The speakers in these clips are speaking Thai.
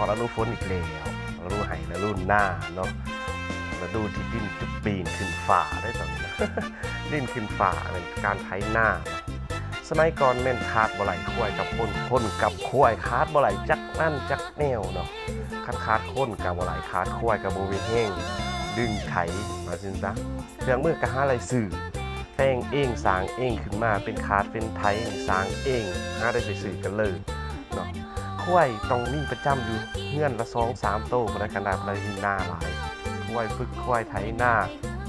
อฤดูฝนอีกแล้วฤดูไห่ฤดูหน้าเนาะฤดูที่ดินจุดปีนขึ้นฝ่าได้ตอนนี้นะดินขึ้นฝ่าเป็นการไถหน้า สมัยก่อนแม่นคาดบ่ไหลควายกับคนคนกับควายคาดบ่ไหลจักนั่นจักแนวเนาะคันคาดคนกับบ่ไหลคาดควายกับบ่มีแห้งดึงไถมาสินซะเครื่องมือก็หาไรซื้อแต่งเองสางเองขึ้นมาเป็นคาดเป็นไทยสางเองหาได้ไปซื้อกันเลย เนาะควยต้องมีประจำอยู่เงื่อนละสองสามโตวในขนาดไรหน้าหลายควายฝึกควายไถหน้า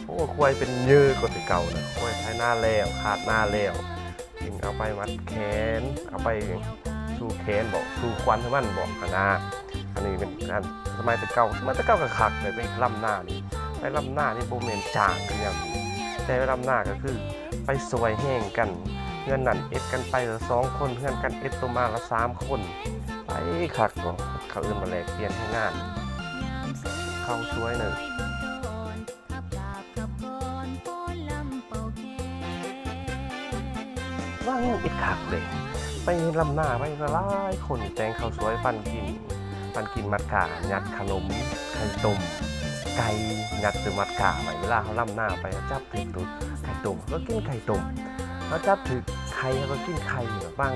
โอ้ควายเป็นเยือกว่าแต่เก่านะควายไถหน้าแล้วขาดหน้าแล้วจึงเอาไปมัดแขนเอาไปสู่แขนบอกสู่ควันให้มันบอกขนาอันนี้เป็นการสมัยแต่เก่าสมัยแต่เก่าก็คักเลยไปลำหน้านี่ไปลำหน้านี่โบเมนจางกันอย่างแต่ลำหน้าก็คือไปสวยแห้งกันเพื่อนนั่นเอ็ดกันไปละสองคนเพื่อนกันเอ็ดตัวมาละสามคน คักบ่เขาอื่นมาแลกเปลี่ยนให้งาน เข้าช่วยหนึ่งว่างเอ็ดคักเลย ไปลำหน้าไปละลายคนแตงข้าวสวยปันกิน ปันกินมัดกายัดขนมไข่ต้มไก่ยัดตัวมัดกาไว้เวลาเขาล่ำหน้าไปจับถึงตัวไข่ต้มก็กินไข่ต้มเขาจับถึง ข่เขาก็กินไข่บาง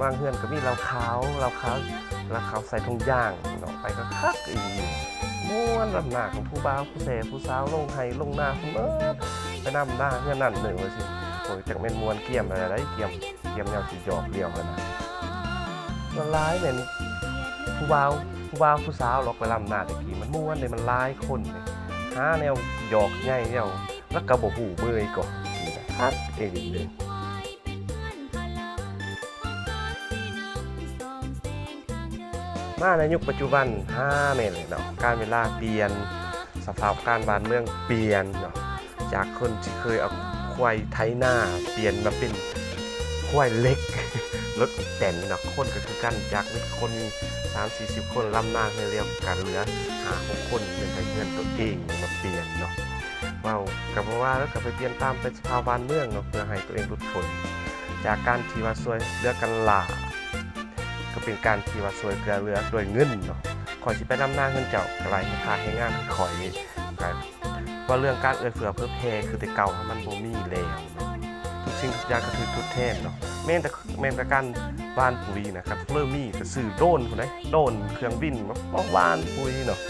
บางเฮือนก็มีเหล้าขาวเหล้าขาวเหล้าขาวใส่ถุงย่างเนาะไปก็คักอีม้วนลำหน้าของผู้บ่าวผู้เสผู้สาวลงไห้ลงหน้าคุณเอิดไปนำหน้าเพื่อนนั่นหนึ่งว่าสิโอ้ยจากเม็นมวนเกี่ยมอะไรได้เกี่ยมเกี่ยมแนวสิหยอกเดียวกันนะละลายเนี่ยผู้บ่าวผู้บ่าวผู้สาวหรอกไปลำหน้าตะกี้มันม้วนเลยมันหลายคนเลยหาแนวหยอกใหญ่แนวแล้วก็บ่หูเมื่อยก่อนนี่นะฮักเองเลย มาในยุคปัจจุบันห้าเมนเลยเนาะการเวลาเปลี่ยนสภาพการบ้านเมืองเปลี่ยนเนาะจากคนที่เคยเอาควายไถหน้า เปลี่ยนมาเป็นควายเล็กรถแต่นเนาะคนก็คือกันจากมีคนมีสามสี่สิบคนลำหน้าให้เรียกกันเหลือหาของคนเป็นไปเงินตัวเองมาเปลี่ยนเนาะเว้ากับว่าแล้วก็ไปเปลี่ยนตามเป็นสภาวะเมืองเนาะเพื่อให้ตัวเองหลุดพ้นจากการที่ว่าซวยเลือกกันหลาก ก็เป็นการที่ว่าซวยเกลือเรือด้วยเงินเนาะคอยสิไปนำหน้าเงินเจ้ากลายให้ค่าให้งานคอยกลายว่าเรื่องการเอื้อเฟื้อเพื่อเพคือแต่เก่ามันบ่มีแล้วทุกสิ่งทุกอย่างก็คือทุกแทนเนาะแม้แต่แม้แต่การบ้านปุ๋ยนะครับเริ่มมีก็ซื้อโดนคนไหนโดนเครื่องบินมาบ้านปุ๋ยเนาะ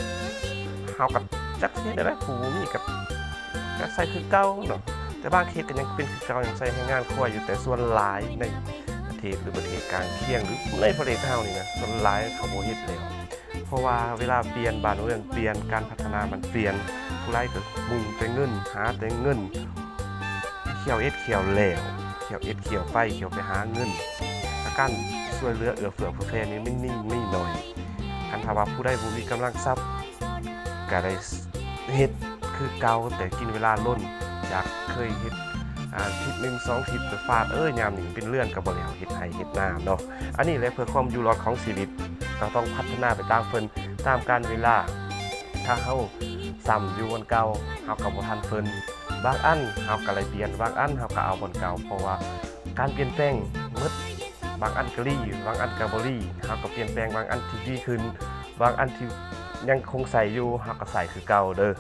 เฮากับจักเฮ็ดได้ไหมผู้มีกับก็ใส่คือเก่าเนาะแต่บางเขตก็ยังเป็นคือเก่ายังใส่ให้งานครัวอยู่แต่ส่วนหลายใน เทศหรือประเทศกลางเคียงหรือในประเทศเฮานี่นะส่วนหลายเขาบ่เฮ็ดแล้วเพราะว่าเวลาเปลี่ยนบ้านเมืองเปลี่ยนการพัฒนามันเปลี่ยนผู้ไล่ก็มุ่งแต่เงินหาแต่เงินเขียวเอ็ดเขียวแล้วเขียวเอ็ดเขียวไปเขียวไปหาเงินอาการช่วยเหลือเอื้อเฟื้อเผื่อแผ่นี่ไม่นิ่งไม่หน้อยคันถาว่าผู้ใดบ่มีกำลังทรัพย์ก็ได้เฮ็ดคือเก่าแต่กินเวลาล้นจากเคยเฮ็ด อ่าทิศหนึ่งสองทิศแต่ฟาดเอ้ยยามหนี้เป็นเรื่องกับบ่แล้วเฮ็ดให้เฮ็ดนาเนาะอันนี้แหละเพื่อความอยู่รอดของชีวิตเราต้องพัฒนาไปตามเพิ่นตามการเวลา ถ้าเฮาซ้ำอยู่บนเก่าเฮาก็บ่ทันเพิ่นบางอันเฮาก็เลยเปลี่ยนบางอันเฮาก็เอาบนเก่าเพราะว่าการเปลี่ยนแปลงหมดบางอันก็รีบางอันก็บ่รีเฮาก็เปลี่ยนแปลงบางอันที่ดีขึ้น บางอันที่ยังคงใส่อยู่เฮาก็ใส่คือเก่าเด้อ